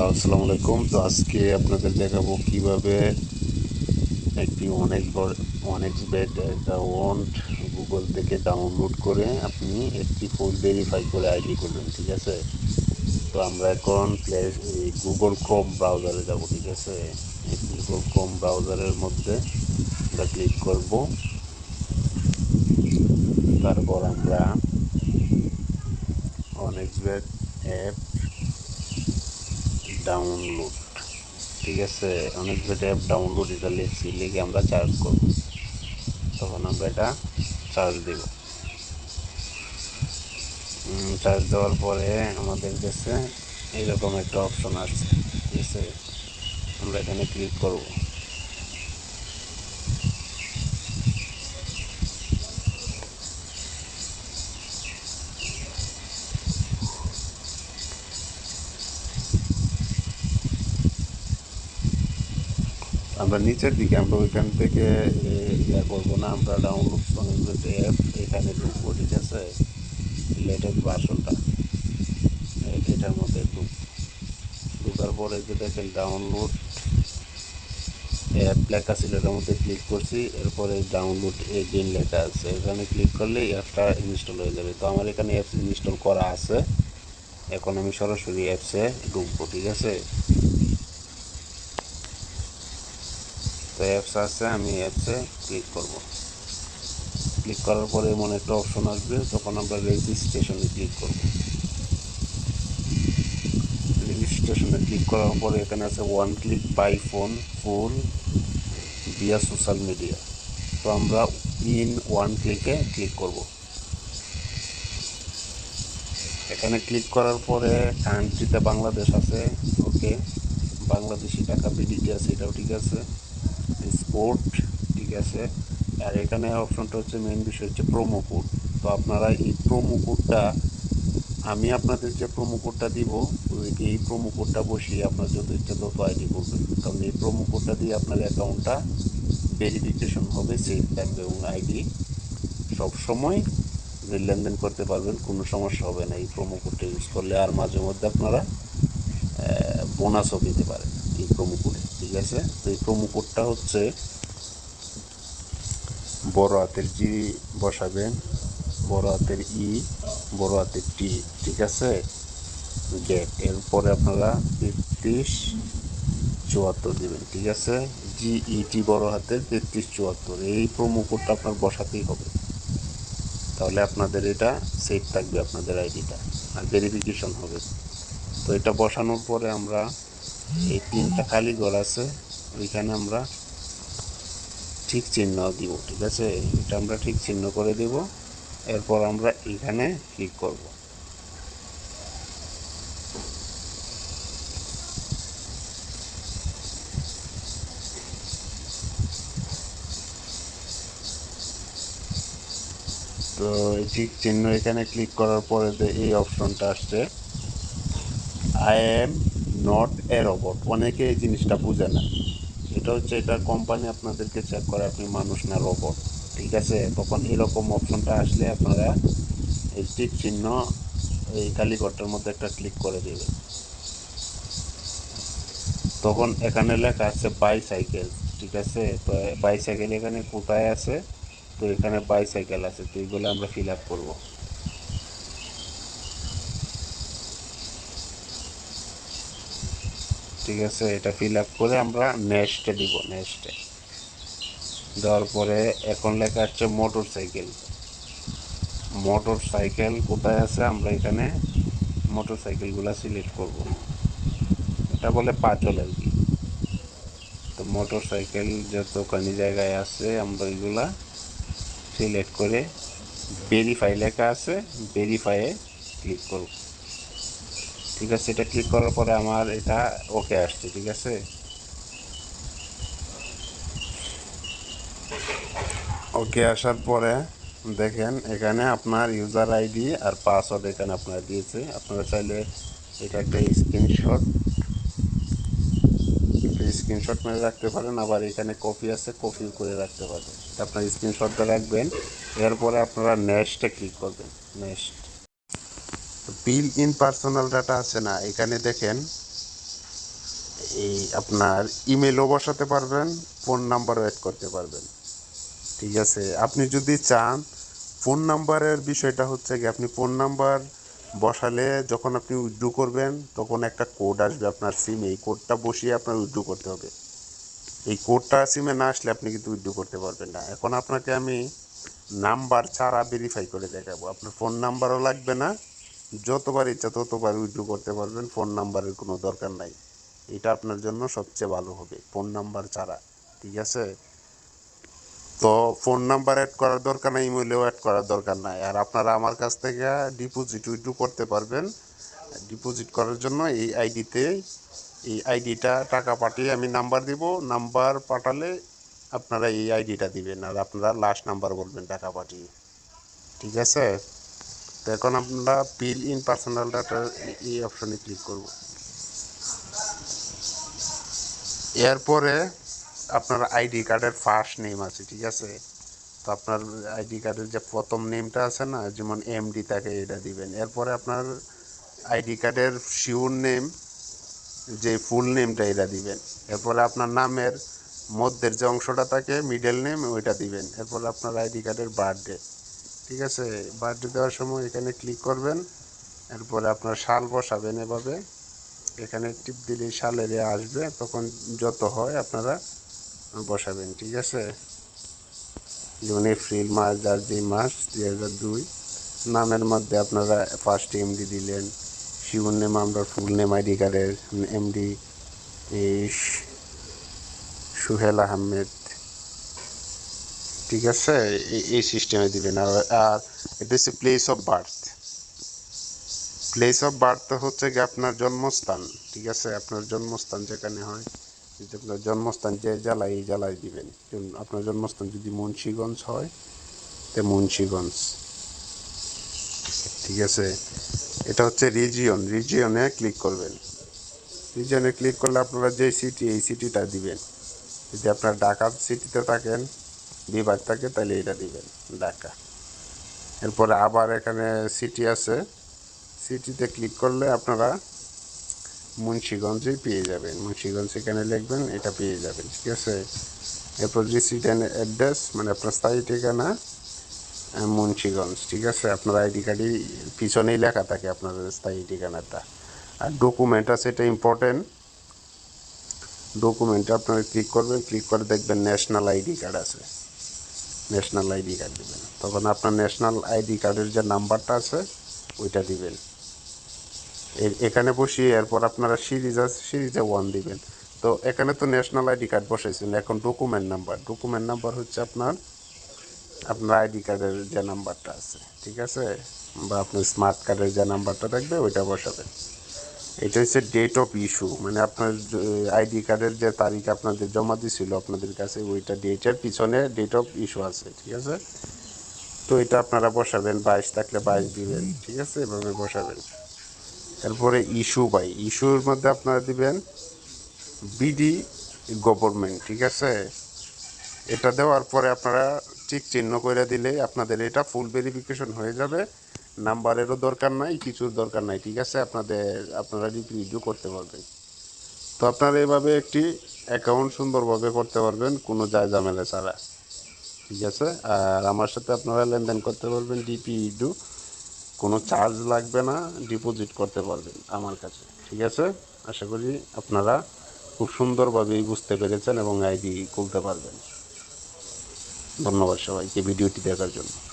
Hello আসসালামু আলাইকুম। তো আজকে আপনাদের দেখাবো কীভাবে একটি অনেক বড়, অনেক বেড অ্যাকাউন্ট গুগল থেকে ডাউনলোড করে আপনি একটি ফুল ভেরিফাই করে আইডি করবেন, ঠিক আছে? তো আমরা এখন প্লে গুগল ক্রোম ব্রাউজারে যাব, ঠিক আছে? গুগল ক্রোম ব্রাউজারের মধ্যে আমরা ক্লিক করব। তারপর আমরা অনেক বেড অ্যাপ ডাউনলোড ঠিক আছে, অনেক বেটা অ্যাপ ডাউনলোড এটা লিখছি লিখে আমরা চার্জ করব। তখন আমরা এটা চার্জ দেব। চার্জ দেওয়ার পরে আমাদের কাছে এরকম একটা অপশন আছে। ঠিক আছে, আমরা এখানে ক্লিক করব। আমরা নিচের দিকে, আমরা ওইখান থেকে ইয়া করব না, আমরা ডাউনলোড কনভেন্ট অ্যাপ এখানে ঢুকবো, ঠিক আছে? লেটেস্ট ভার্সনটা এটার মধ্যে ঢুক, ঢুকার পরে যে দেখেন ডাউনলোড অ্যাপ লেখা ছিল, এটার মধ্যে ক্লিক করছি, এরপরে ডাউনলোড এগেন লেখা আছে। এখানে ক্লিক করলে অ্যাপটা ইনস্টল হয়ে যাবে। তো আমার এখানে অ্যাপস ইনস্টল করা আছে। এখন আমি সরাসরি অ্যাপসে ঢুকবো, ঠিক আছে? তো অ্যাপস আছে, আমি অ্যাপসে ক্লিক করব। ক্লিক করার পরে এমন একটা অপশন আসবে তখন আমরা রেজিস্ট্রেশনে ক্লিক করব। রেজিস্ট্রেশনে ক্লিক করার পরে এখানে আছে one click by phone full via social media তো আমরা ইন ওয়ান ক্লিকে ক্লিক করব। এখানে ক্লিক করার পরে কান্ট্রিতে বাংলাদেশ আছে ওকে বাংলাদেশি টাকা বিডিটি আছে এটাও ঠিক আছে। স্পোর্ট ঠিক আছে? আর এখানে অপশনটা হচ্ছে মেন বিষয় হচ্ছে প্রোমো কোড তো আপনারা এই প্রোমো কোডটা আমি আপনাদের যে প্রোমো কোডটা দিব এই প্রোমো কোডটা বসিয়ে আপনার যত ইচ্ছা তত আইডি করবেন। কারণ এই প্রোমো কোডটা দিয়ে আপনার অ্যাকাউন্টটা ভেরিফিকেশন হবে সেভ থাকবে এবং আইডি সবসময় লেনদেন করতে পারবেন, কোনো সমস্যা হবে না। এই প্রোমো কোডটা ইউজ করলে আর মাঝে মধ্যে আপনারা বোনাসও পেতে পারেন এই প্রোমো কোডে ঠিক আছে। তো এই প্রোমো কোডটা হচ্ছে বড় হাতের জি বসাবেন, বড় হাতের ই বড় হাতের টি ঠিক আছে? গেট এরপরে আপনারা তেত্রিশ চুয়াত্তর দেবেন, ঠিক আছে? জি ইটি বড় হাতের তেত্রিশ চুয়াত্তর, এই প্রোমো কোডটা আপনার বসাতেই হবে। তাহলে আপনাদের এটা সেভ থাকবে, আপনাদের আইডিটা আর ভেরিফিকেশন হবে। তো এটা বসানোর পরে আমরা এই তিনটা খালি ঘর আছে, ওইখানে আমরা ঠিক চিহ্ন দিব, ঠিক আছে? এটা আমরা ঠিক চিহ্ন করে দেব, এরপর আমরা এখানে ক্লিক করব। তো ঠিক চিহ্ন এখানে ক্লিক করার পরে যে এই অপশনটা আসছে I am not a robot অনেকে এই জিনিসটা বুঝে না। এটা হচ্ছে, এটা কোম্পানি আপনাদেরকে চেক করে, আপনি মানুষ না রোবট ঠিক আছে? তখন এরকম অপশনটা আসলে আপনারা এই টিক চিহ্ন এই কালীঘরটার মধ্যে একটা ক্লিক করে দেবেন। তখন এখানে লেখা আছে বাইসাইকেল ঠিক আছে? তো বাইসাইকেল এখানে কোথায় আছে? তো এখানে বাইসাইকেল আছে। তো এইগুলো আমরা ফিল আপ করব। ঠিক আছে, এটা ফিল আপ করে আমরা নেক্সটে দিব নেক্সটে দেওয়ার পরে এখন লেখা হচ্ছে মোটর সাইকেল মোটর সাইকেল কোথায় আছে আমরা এখানে মোটর সাইকেলগুলো সিলেক্ট করব। এটা বলে পাঁচল আর কি। তো মোটর সাইকেল যতখানি জায়গায় আছে আমরা ওইগুলা সিলেক্ট করে ভেরিফাই লেখা আছে ভেরিফাইয়ে ক্লিক করব। ঠিক আছে, এটা ক্লিক করার পরে আমার এটা ওকে আসছে, ঠিক আছে? ওকে আসার পরে দেখেন এখানে আপনার ইউজার আইডি আর পাসওয়ার্ড এখানে আপনার দিয়েছে। আপনারা চাইলে এটা একটা স্ক্রিনশট স্ক্রিনশট মেরে রাখতে পারেন, আবার এখানে কপি আছে কপি করে রাখতে পারেন আপনার স্ক্রিনশটটা রাখবেন, এরপরে আপনারা নেক্সটে ক্লিক করবেন next fill in personal data আছে না, এখানে দেখেন, এই আপনার ইমেলও বসাতে পারবেন, ফোন নাম্বারও অ্যাড করতে পারবেন। ঠিক আছে, আপনি যদি চান, ফোন নাম্বারের বিষয়টা হচ্ছে কি আপনি ফোন নাম্বার বসালে যখন আপনি উইথড্রু করবেন, তখন একটা কোড আসবে আপনার সিমে, এই কোডটা বসিয়ে আপনার উইথড্রু করতে হবে। এই কোডটা সিমে না আসলে আপনি কিন্তু উইথড্রু করতে পারবেন না। এখন আপনাকে আমি নাম্বার ছাড়া ভেরিফাই করে দেখাবো। আপনার ফোন নাম্বারও লাগবে না যতবার ইচ্ছা ততবার উইথড্রু করতে পারবেন। ফোন নাম্বারের কোনো দরকার নাই। এটা আপনার জন্য সবচেয়ে ভালো হবে ফোন নাম্বার ছাড়া, ঠিক আছে? তো ফোন নাম্বার অ্যাড করার দরকার নাই ইমেলও অ্যাড করার দরকার নাই। আর আপনারা আমার কাছ থেকে ডিপোজিট উইথড্রু করতে পারবেন। ডিপোজিট করার জন্য এই আইডিতে এই আইডিটা টাকা পাঠিয়ে আমি নাম্বার দিব। নাম্বার পাঠালে আপনারা এই আইডিটা দিবেন। আর আপনারা লাস্ট নাম্বার বলবেন টাকা পাঠিয়ে। ঠিক আছে? তো এখন আমরা বিল ইন পার্সোনাল ডাটা এই অপশনে ক্লিক করব। এরপরে আপনার আইডি কার্ডের ফার্স্ট নেম আছে, ঠিক আছে? তো আপনার আইডি কার্ডের যে প্রথম নেমটা আছে না, যেমন এমডি তাকে এটা দিবেন। এরপরে আপনার আইডি কার্ডের শিওর নেম যে ফুল নেমটা এটা দিবেন। এরপরে আপনার নামের মধ্যের যে অংশটা থাকে মিডল নেম ওইটা দিবেন। এরপরে আপনার আইডি কার্ডের বার্থডে ঠিক আছে বার্থডে দেওয়ার সময় এখানে ক্লিক করবেন, এরপরে আপনার শাল বসাবেন এভাবে। এখানে টিপ দিলে সালের এ আসবে, তখন যত হয় আপনারা বসাবেন, ঠিক আছে? যেমন এপ্রিল মাস যার যে মাস দুই হাজার দুই, নামের মধ্যে আপনারা ফার্স্ট এমডি দিলেন শিবুর নেম আমরা ফুল নেম আইডি কার্ডের এমডি সুহেল আহমেদ ঠিক আছে? এই- সিস্টেমে দিবেন। আর আর এটা হচ্ছে place of birth place of birth হচ্ছে কি আপনার জন্মস্থান, ঠিক আছে? আপনার জন্মস্থান যেখানে হয় যদি আপনার জন্মস্থান যে জেলায়, এই জেলায় দিবেন। আপনার জন্মস্থান যদি মুন্সীগঞ্জ হয়, তে মুন্সীগঞ্জ। ঠিক আছে? এটা হচ্ছে রিজিয়ন রিজিয়নে ক্লিক করবেন। রিজিয়নে ক্লিক করলে আপনারা যে সিটি এই সিটিটা দিবেন। যদি আপনার ঢাকা সিটিতে থাকেন বিভাগ থাকে তাহলে এটা দিবেন, ঢাকা। এরপরে আবার এখানে সিটি আছে। সিটিতে ক্লিক করলে আপনারা মুন্সীগঞ্জেই পেয়ে যাবেন। মুন্সীগঞ্জ এখানে লিখবেন, এটা পেয়ে যাবেন, ঠিক আছে? এরপর রেসিডেন্ট অ্যাড্রেস মানে আপনার স্থায়ী ঠিকানা মুন্সীগঞ্জ, ঠিক আছে? আপনার আইডি কার্ডই পিছনেই লেখা থাকে আপনার স্থায়ী ঠিকানাটা। আর ডকুমেন্ট আছে, এটা ইম্পর্টেন্ট ডকুমেন্টে আপনারা ক্লিক করবেন ক্লিক করে দেখবেন ন্যাশনাল আইডি কার্ড আছে। ন্যাশনাল আইডি কার্ড দিবেন। তখন আপনার ন্যাশনাল আইডি কার্ডের যে নাম্বারটা আছে, ওইটা দিবেন। এখানে বসিয়ে এরপর আপনারা সিরিজ আছে সিরিজে ওয়ান দিবেন। তো এখানে তো ন্যাশনাল আইডি কার্ড বসাইছেন, এখন ডকুমেন্ট নাম্বার ডকুমেন্ট নাম্বার হচ্ছে আপনার আপনার আইডি কার্ডের যে নাম্বারটা আছে, ঠিক আছে? বা আপনার স্মার্ট কার্ডের যে নাম্বারটা থাকবে, ওইটা বসাবেন। এটা হচ্ছে ডেট অফ ইস্যু মানে আপনার আইডি কার্ডের যে তারিখ আপনাদের জমা দিছিল আপনাদের কাছে, ওইটা ডেটের পিছনে ডেট অফ ইস্যু আছে, ঠিক আছে? তো এটা আপনারা বসাবেন, বাইশ থাকলে বাইশ দিবেন, ঠিক আছে? এভাবে বসাবেন। তারপরে ইস্যু বাই ইস্যুর মধ্যে আপনারা দিবেন বিডি গভর্নমেন্ট ঠিক আছে? এটা দেওয়ার পরে আপনারা ঠিক চিহ্ন করে দিলে আপনাদের এটা ফুল ভেরিফিকেশন হয়ে যাবে। নাম্বারেরও দরকার নাই, কিছুর দরকার নাই, ঠিক আছে? আপনাদের, আপনারা রিভিউ করতে পারবেন। তো আপনারা এভাবে একটি অ্যাকাউন্ট সুন্দরভাবে করতে পারবেন, কোনো যায় ঝামেলা ছাড়া। ঠিক আছে? আর আমার সাথে আপনারা লেনদেন করতে পারবেন ডিপি ইডু কোনো চার্জ লাগবে না ডিপোজিট করতে পারবেন আমার কাছে। ঠিক আছে? আশা করি আপনারা খুব সুন্দরভাবেই বুঝতে পেরেছেন এবং আইডি খুলতে পারবেন। ধন্যবাদ সবাইকে ভিডিওটি দেখার জন্য।